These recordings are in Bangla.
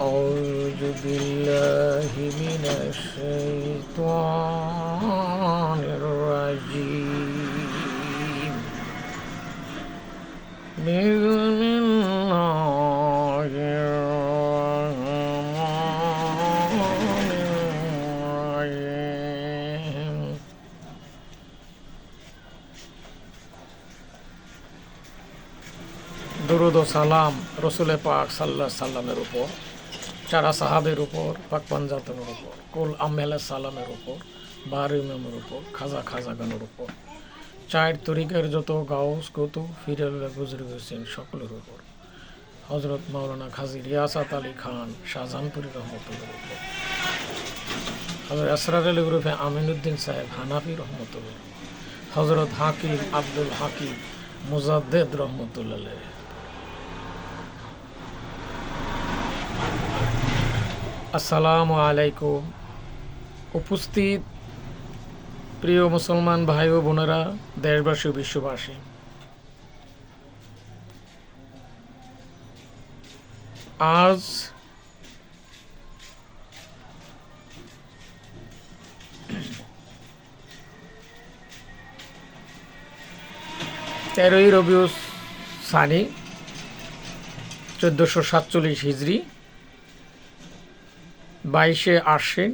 أعوذ بالله من الشيطان الرجيم بسم الله الرحمن الرحيم درود و سلام رسول پاک صلی اللہ علیہ وسلم চারা সাহাবের উপর, পাক পাঞ্জাতনের উপর, কুল আমেল সালামের উপর বার ইমামের উপর, খাজা খাজা গানের উপর চায়ের তরিকের যত গাউস কতু ফিরেল্লা গুজরি হোসেন সকলের উপর। হজরত মাওলানা খাজি রিয়াসাত আলী খান, শাহজাহানপুরি রহমতুল্লার উপর হজরত আসরার আলী গ্রুপে আমিনুদ্দিন সাহেব হানাফি রহমতুল্লাহ হজরত হাকিম আব্দুল হাকিম মুজাদ্দেদ রহমতুল্লাহ আসসালামু আলাইকুম। উপস্থিত প্রিয় মুসলমান ভাই ও বোনেরা, দেশবাসী বিশ্ববাসী। আজ তেরোই রবিউস সানি, চোদ্দোশো সাতচল্লিশ হিজড়ি বাইশে আশ্বিন,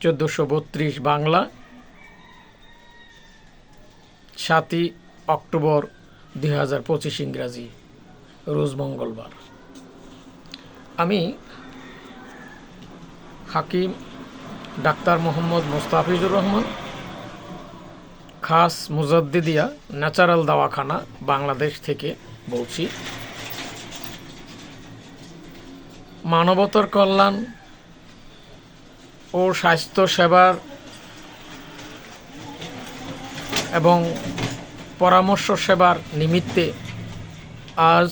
চোদ্দোশো বত্রিশ বাংলা, সাতই অক্টোবর দুই হাজার পঁচিশ ইংরাজি, রোজ মঙ্গলবার। আমি হাকিম ডাক্তার মোহাম্মদ মোস্তাফিজুর রহমান, খাস মুজাদ্দিদিয়া ন্যাচারাল দাওয়াখানা, বাংলাদেশ থেকে বলছি। মানবতার কল্যাণ ও স্বাস্থ্য সেবার এবং পরামর্শ সেবার নিমিত্তে আজ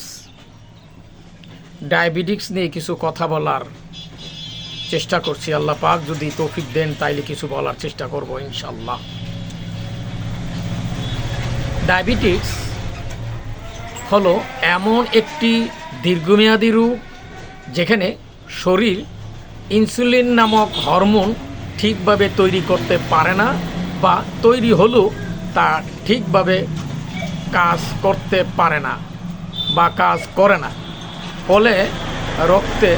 ডায়াবেটিক্স নিয়ে কিছু কথা বলার চেষ্টা করছি। আল্লাহ পাক যদি তৌফিক দেন, তাইলে কিছু বলার চেষ্টা করব ইনশাল্লাহ ডায়াবেটিক্স হলো এমন একটি দীর্ঘমেয়াদী রোগ যেখানে শরীর ইনসুলিন নামক হরমোন ঠিকভাবে তৈরি করতে পারে না বা তৈরি হলেও তা ঠিকভাবে কাজ করতে পারে না বা কাজ করে না। ফলে রক্তে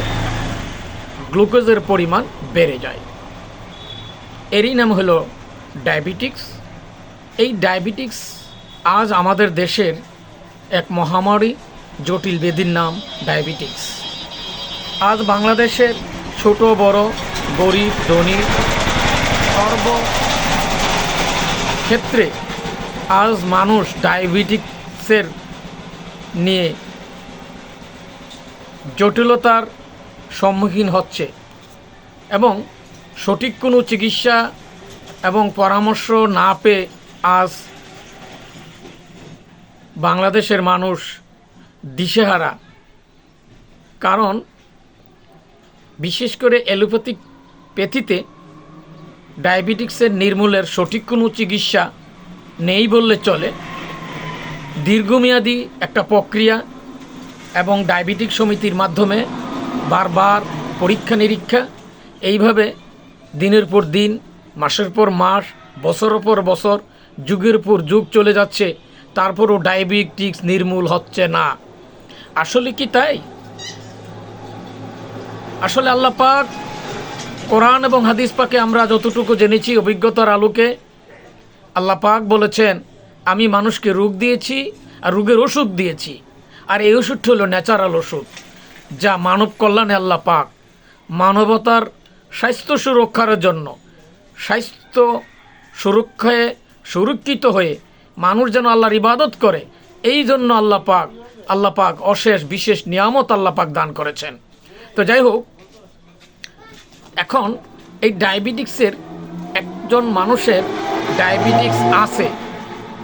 গ্লুকোজের পরিমাণ বেড়ে যায়। এরই নাম হলো ডায়াবেটিক্স। এই ডায়াবেটিক্স আজ আমাদের দেশের এক মহামারী, জটিল বেদির নাম ডায়াবেটিক্স। আজ বাংলাদেশের ছোট, বড়, গরিব, ধনী, সর্ব ক্ষেত্রে আজ মানুষ ডায়াবেটিক্সের নিয়ে জটিলতার সম্মুখীন হচ্ছে এবং সঠিক কোনো চিকিৎসা এবং পরামর্শ না পেয়ে আজ বাংলাদেশের মানুষ দিশেহারা। কারণ বিশেষ করে অ্যালোপ্যাথিক পেথিতে ডায়াবেটিক্সের নির্মূলের সঠিক কোনো চিকিৎসা নেই বললে চলে। দীর্ঘমেয়াদী একটা প্রক্রিয়া এবং ডায়াবেটিক সমিতির মাধ্যমে বারবার পরীক্ষা নিরীক্ষা এইভাবে দিনের পর দিন, মাসের পর মাস, বছরের পর বছর, যুগের পর যুগ চলে যাচ্ছে, তারপরও ডায়াবেটিক্স নির্মূল হচ্ছে না। আসলে কি তাই? আসলে আল্লাহ পাক কোরআন এবং হাদিস পাকে আমরা যতটুকু জেনেছি অভিজ্ঞতার আলোকে আল্লাহ পাক বলেছেন, আমি মানুষকে রোগ দিয়েছি আর রোগের ওষুধ দিয়েছি। আর এই ওষুধটি হলো ন্যাচারাল ওষুধ, যা মানব কল্যাণে আল্লাহ পাক মানবতার স্বাস্থ্য সুরক্ষার জন্য, স্বাস্থ্য সুরক্ষায় সুরক্ষিত হয়ে মানুষ যেন আল্লাহর ইবাদত করে, এই জন্য আল্লাহ পাক আল্লাহ পাক অশেষ বিশেষ নিয়ামত আল্লাহ পাক দান করেছেন। তো যাই হোক, এখন এই ডায়াবেটিক্সের একজন মানুষের ডায়াবেটিক্স আছে,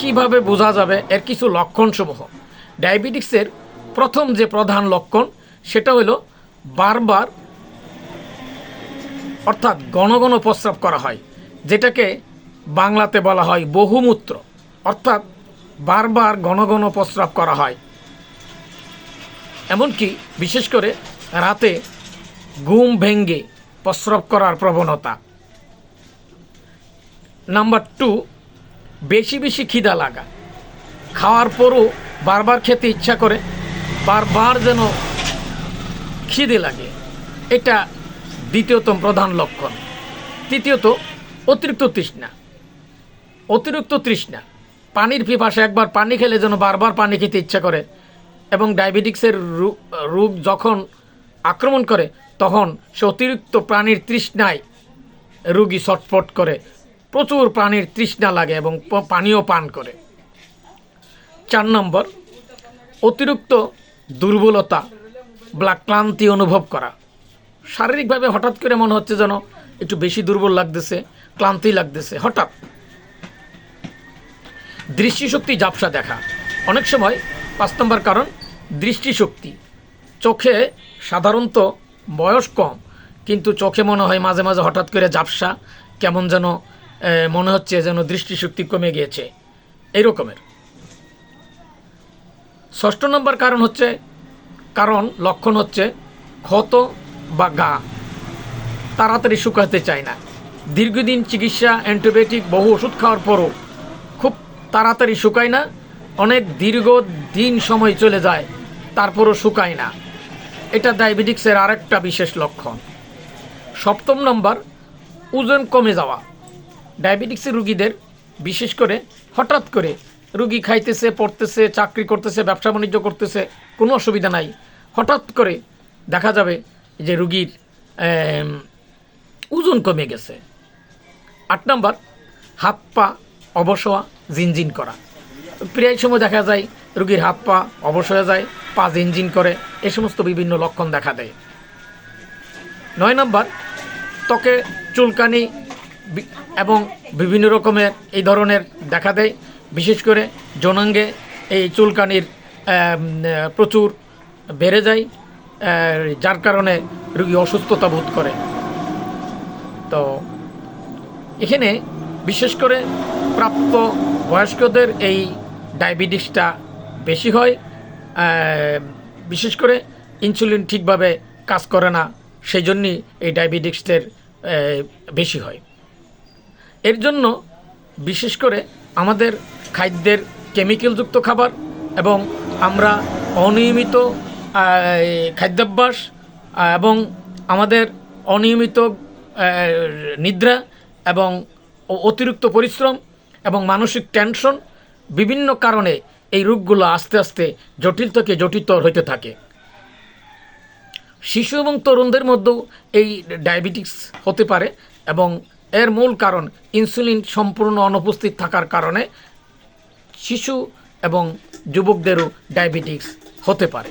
কীভাবে বোঝা যাবে? এর কিছু লক্ষণসমূহ। ডায়াবেটিক্সের প্রথম যে প্রধান লক্ষণ, সেটা হলো বারবার অর্থাৎ ঘন ঘন প্রস্রাব করা হয়, যেটাকে বাংলাতে বলা হয় বহুমূত্র। অর্থাৎ বারবার ঘন ঘন প্রস্রাব করা হয়। এমনকি বিশেষ করে রাতে ঘুম ভেঙ্গে প্রস্রাব করার প্রবণতা। নাম্বার টু, বেশি বেশি খিদা লাগা। খাওয়ার পরও বারবার খেতে ইচ্ছা করে, বারবার যেন খিদে লাগে। এটা দ্বিতীয়তম প্রধান লক্ষণ। তৃতীয়ত, অতিরিক্ত তৃষ্ণা। অতিরিক্ত তৃষ্ণা। পানির পিপাসা একবার পানি খেলে যেন বারবার পানি খেতে ইচ্ছা করে এবং ডায়াবেটিক্সের রোগ যখন আক্রমণ করে, তখন সে অতিরিক্ত প্রাণীর তৃষ্ণায় রুগী ছটফট করে। প্রচুর প্রাণীর তৃষ্ণা লাগে এবং পানীয় পান করে। চার নম্বর, অতিরিক্ত দুর্বলতা বা ক্লান্তি অনুভব করা। শারীরিকভাবে হঠাৎ করে মনে হচ্ছে যেন একটু বেশি দুর্বল লাগতেছে, ক্লান্তি লাগতেছে, হঠাৎ। দৃষ্টিশক্তি ঝাপসা দেখা। অনেক সময় পাঁচ নম্বর কারণ, দৃষ্টিশক্তি। চোখে সাধারণত বয়স কম, কিন্তু চোখে মনে হয় মাঝে মাঝে হঠাৎ করে ঝাপসা, কেমন যেন মনে হচ্ছে যেন দৃষ্টিশক্তি কমে গিয়েছে। এই রকমের ষষ্ঠ নম্বর কারণ হচ্ছে, কারণ লক্ষণ হচ্ছে ক্ষত বা গা। তাড়াতাড়ি শুকাতে চায় না। দীর্ঘদিন চিকিৎসা, অ্যান্টিবায়োটিক, বহু ওষুধ খাওয়ার পরও খুব তাড়াতাড়ি শুকায় না, অনেক দীর্ঘ দিন সময় চলে যায়, তারপরও শুকায় না। এটা ডায়াবেটিক্সের আরেকটা বিশেষ লক্ষণ। সপ্তম নম্বর, ওজন কমে যাওয়া। ডায়াবেটিক্সের রুগীদের, বিশেষ করে হঠাৎ করে রুগী খাইতেছে, পড়তেছে, চাকরি করতেছে, ব্যবসা বাণিজ্য করতেছে, কোনো অসুবিধা নাই। হঠাৎ করে দেখা যাবে যে রুগীর ওজন কমে গেছে। আট নম্বর, হাত পা অবশ হওয়া জিনজিন করা। প্রায় সময় দেখা যায় রুগীর হাত পা অবশ হয়ে যায় পা ইঞ্জিন করে, এ সমস্ত বিভিন্ন লক্ষণ দেখা দেয়। নয় নম্বর, ত্বকে চুলকানি এবং বিভিন্ন রকমের এই ধরনের দেখা দেয়। বিশেষ করে জনাঙ্গে এই চুলকানির প্রচুর বেড়ে যায় যার কারণে রুগী অসুস্থতা বোধ করে। তো এখানে বিশেষ করে প্রাপ্ত বয়স্কদের এই ডায়াবেটিসটা বেশি হয়। বিশেষ করে ইনসুলিন ঠিকভাবে কাজ করে না সেই জন্যই এই ডায়াবেটিক্সের বেশি হয়। এর জন্য বিশেষ করে আমাদের খাদ্যের কেমিক্যালযুক্ত খাবার এবং আমরা অনিয়মিত খাদ্যাভ্যাস এবং আমাদের অনিয়মিত নিদ্রা এবং অতিরিক্ত পরিশ্রম এবং মানসিক টেনশন বিভিন্ন কারণে এই রোগগুলো আস্তে আস্তে জটিল থেকে জটিলতর হতে থাকে। শিশু এবং তরুণদের মধ্যেও এই ডায়াবেটিক্স হতে পারে এবং এর মূল কারণ ইনসুলিন সম্পূর্ণ অনুপস্থিত থাকার কারণে শিশু এবং যুবকদেরও ডায়াবেটিক্স হতে পারে।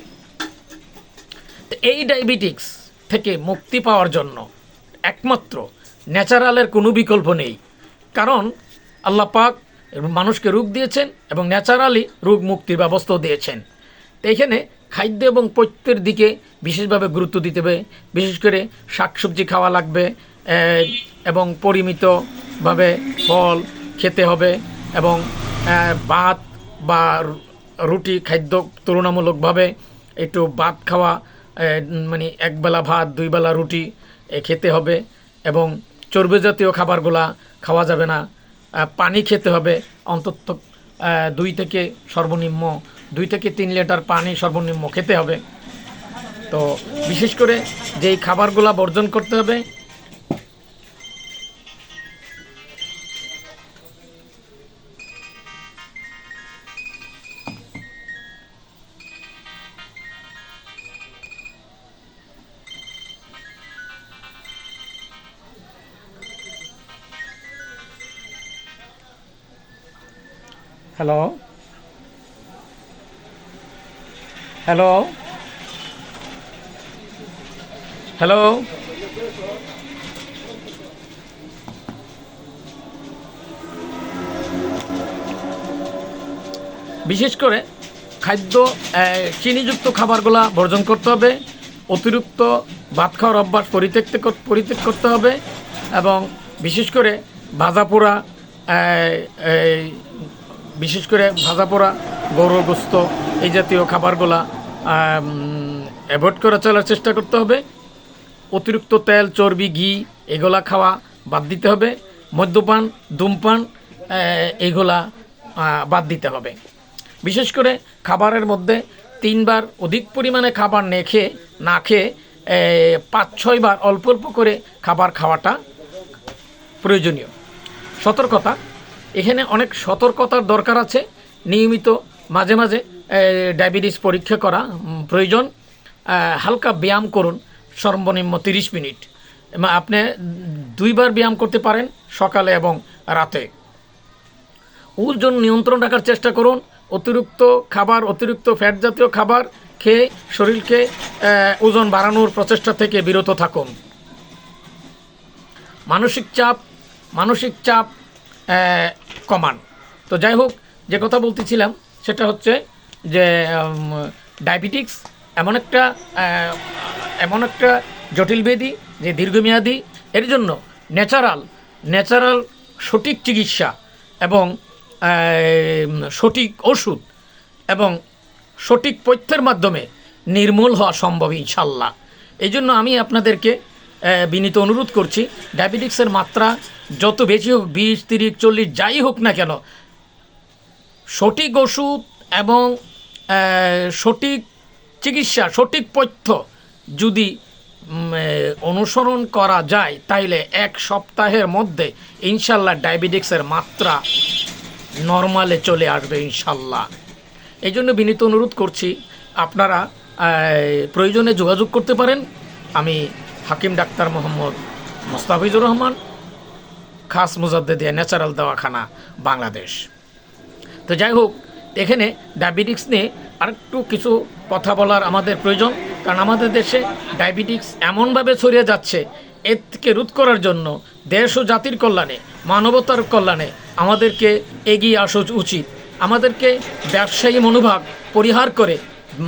এই ডায়াবেটিক্স থেকে মুক্তি পাওয়ার জন্য একমাত্র ন্যাচারালের কোনো বিকল্প নেই। কারণ আল্লাহ পাক মানুষকে রোগ দিয়েছেন এবং ন্যাচারালি রোগ মুক্তির ব্যবস্থাও দিয়েছেন। তো এখানে খাদ্য এবং পথ্যের দিকে বিশেষভাবে গুরুত্ব দিতে হবে। বিশেষ করে শাকসবজি খাওয়া লাগবে এবং পরিমিতভাবে ফল খেতে হবে এবং ভাত বা রুটি খাদ্য তুলনামূলকভাবে একটু ভাত খাওয়া মানে একবেলা ভাত, দুই বেলা রুটি খেতে হবে এবং চর্বি জাতীয় খাবারগুলা খাওয়া যাবে না। পানি খেতে হবে। অন্তত দুই থেকে সর্বনিম্ন, দুই থেকে তিন লিটার পানি সর্বনিম্ন খেতে হবে। তো বিশেষ করে যেই খাবারগুলো বর্জন করতে হবে হ্যালো হ্যালো হ্যালো বিশেষ করে খাদ্য চিনিযুক্ত খাবারগুলা বর্জন করতে হবে, অতিরিক্ত ভাত খাওয়ার অভ্যাস পরিত্যক্ত পরিত্যাগ করতে হবে এবং বিশেষ করে ভাজা পোড়া বিশেষ করে ভাজা পোড়া, গরুর গোস্ত, এই জাতীয় খাবারগুলা অ্যাভয়েড করে চলার চেষ্টা করতে হবে। অতিরিক্ত তেল, চর্বি, ঘি, এগুলা খাওয়া বাদ দিতে হবে। মদ্যপান, ধূমপান এগুলা বাদ দিতে হবে। বিশেষ করে খাবারের মধ্যে তিনবার অধিক পরিমাণে খাবার না খেয়ে না খেয়ে পাঁচ ছয়বার অল্প অল্প করে খাবার খাওয়াটা প্রয়োজনীয়। সতর্কতা এখানে অনেক সতর্কতার দরকার আছে। নিয়মিত মাঝে মাঝে ডায়াবেটিস পরীক্ষা করা প্রয়োজন। হালকা ব্যায়াম করুন, সর্বনিম্ন তিরিশ মিনিট। আপনি দুইবার ব্যায়াম করতে পারেন সকালে এবং রাতে। ওজন নিয়ন্ত্রণ রাখার চেষ্টা করুন। অতিরিক্ত খাবার, অতিরিক্ত ফ্যাট জাতীয় খাবার খেয়ে শরীরকে ওজন বাড়ানোর প্রচেষ্টা থেকে বিরত থাকুন। মানসিক চাপ মানসিক চাপ কমান। তো যাই হোক, যে কথা বলতেছিলাম, সেটা হচ্ছে যে ডায়াবেটিক্স এমন একটা এমন একটা জটিল ব্যাধি, যে দীর্ঘমেয়াদী, এর জন্য ন্যাচারাল ন্যাচারাল সঠিক চিকিৎসা এবং সঠিক ওষুধ এবং সঠিক পথ্যের মাধ্যমে নির্মূল হওয়া সম্ভব ইনশাল্লাহ। এই জন্য আমি আপনাদেরকে বিনীত অনুরোধ করছি, ডায়াবেটিক্সের মাত্রা যত বেশি হোক, বিশ, তিরিশ, চল্লিশ, যাই হোক না কেন, সঠিক ওষুধ এবং সঠিক চিকিৎসা, সঠিক পথ্য যদি অনুসরণ করা যায়, তাইলে এক সপ্তাহের মধ্যে ইনশাল্লাহ ডায়াবেটিক্সের মাত্রা নর্মালে চলে আসবে ইনশাল্লাহ। এই জন্য বিনীত অনুরোধ করছি, আপনারা প্রয়োজনে যোগাযোগ করতে পারেন। আমি হাকিম ডাক্তার মোহাম্মদ মোস্তাফিজুর রহমান, খাস মুজাদ্দেদিয়া ন্যাচারাল দেওয়াখানা, বাংলাদেশ। তো যাই হোক, এখানে ডায়াবেটিক্স নিয়ে আরেকটু কিছু কথা বলার আমাদের প্রয়োজন, কারণ আমাদের দেশে ডায়াবেটিক্স এমনভাবে ছড়িয়ে যাচ্ছে এর থেকে রোধ করার জন্য দেশ ও জাতির কল্যাণে, মানবতার কল্যাণে আমাদেরকে এগিয়ে আসা উচিত। আমাদেরকে ব্যবসায়ী মনোভাব পরিহার করে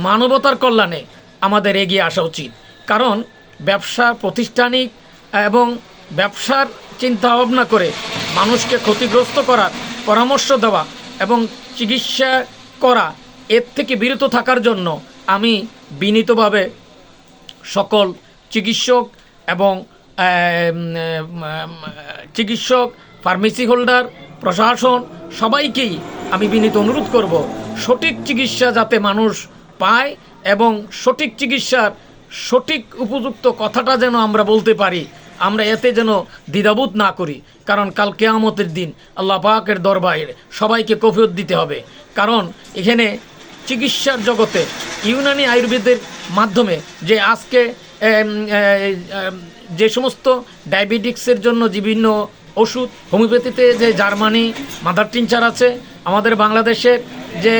মানবতার কল্যাণে আমাদের এগিয়ে আসা উচিত। কারণ ব্যবসা প্রতিষ্ঠানিক এবং ব্যবসার চিন্তা ভাবনা করে মানুষকে ক্ষতিগ্রস্ত করার পরামর্শ দেওয়া এবং চিকিৎসা করা, এর থেকে বিরত থাকার জন্য আমি বিনীতভাবে সকল চিকিৎসক এবং চিকিৎসক ফার্মেসি হোল্ডার প্রশাসন সবাইকেই আমি বিনীত অনুরোধ করব, সঠিক চিকিৎসা যাতে মানুষ পায় এবং সঠিক চিকিৎসার সঠিক উপযুক্ত কথাটা যেন আমরা বলতে পারি, আমরা এতে যেন দ্বিধাবোধ না করি। কারণ কাল কেয়ামতের দিন আল্লাহ পাকের দরবারে সবাইকে কফিয়ত দিতে হবে। কারণ এখানে চিকিৎসার জগতে ইউনানি আয়ুর্বেদের মাধ্যমে যে আজকে যে সমস্ত ডায়াবেটিক্সের জন্য বিভিন্ন ওষুধ, হোমিওপ্যাথিতে যে জার্মানি, মাদার টিনচার আছে, আমাদের বাংলাদেশের যে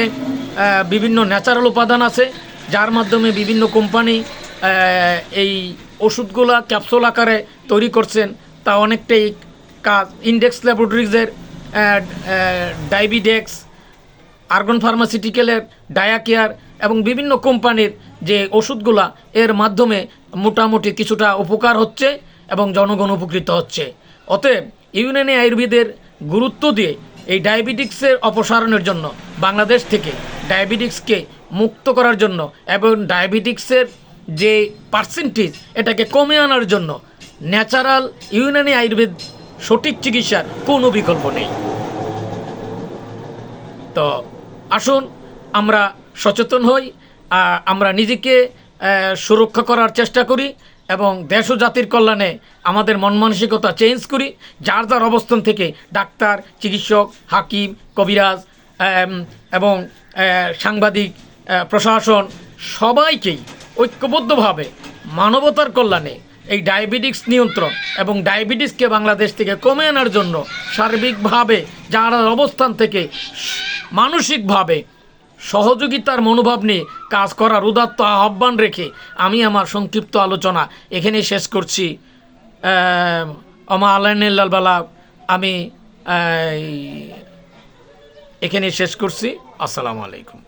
বিভিন্ন ন্যাচারাল উপাদান আছে, যার মাধ্যমে বিভিন্ন কোম্পানি এই ওষুধগুলা ক্যাপসুল আকারে তৈরি করছেন, তা অনেকটাই কাজ। ইন্ডেক্স ল্যাবরেটরিজের ডায়াবিডেক্স আর্গন ফার্মাসিউটিক্যালের ডায়াকেয়ার এবং বিভিন্ন কোম্পানির যে ওষুধগুলা, এর মাধ্যমে মোটামুটি কিছুটা উপকার হচ্ছে এবং জনগণ উপকৃত হচ্ছে। অতএব ইউনানি আয়ুর্বেদের গুরুত্ব দিয়ে এই ডায়াবেটিক্সের অপসারণের জন্য বাংলাদেশ থেকে ডায়াবেটিক্সকে মুক্ত করার জন্য এবং ডায়াবেটিক্সের যে পার্সেন্টেজ এটাকে কমে আনার জন্য ন্যাচারাল ইউনানি আয়ুর্বেদ সঠিক চিকিৎসার কোনো বিকল্প নেই। তো আসুন, আমরা সচেতন হই আমরা নিজেকে সুরক্ষা করার চেষ্টা করি এবং দেশ ও জাতির কল্যাণে আমাদের মন মানসিকতা চেঞ্জ করি। যার যার অবস্থান থেকে ডাক্তার, চিকিৎসক, হাকিম, কবিরাজ এবং সাংবাদিক প্রশাসন সবাইকেই ঐক্যবদ্ধভাবে মানবতার কল্যাণে এই ডায়াবেটিক্স নিয়ন্ত্রণ এবং ডায়াবেটিসকে বাংলাদেশ থেকে কমে আনার জন্য সার্বিকভাবে যারা অবস্থান থেকে মানসিকভাবে সহযোগিতার মনোভাব নিয়ে কাজ করার উদাত্ত আহ্বান রেখে আমি আমার সংক্ষিপ্ত আলোচনা এখানে শেষ করছি। আহ, অমা বালা আমি এখানে শেষ করছি। আসসালামু আলাইকুম।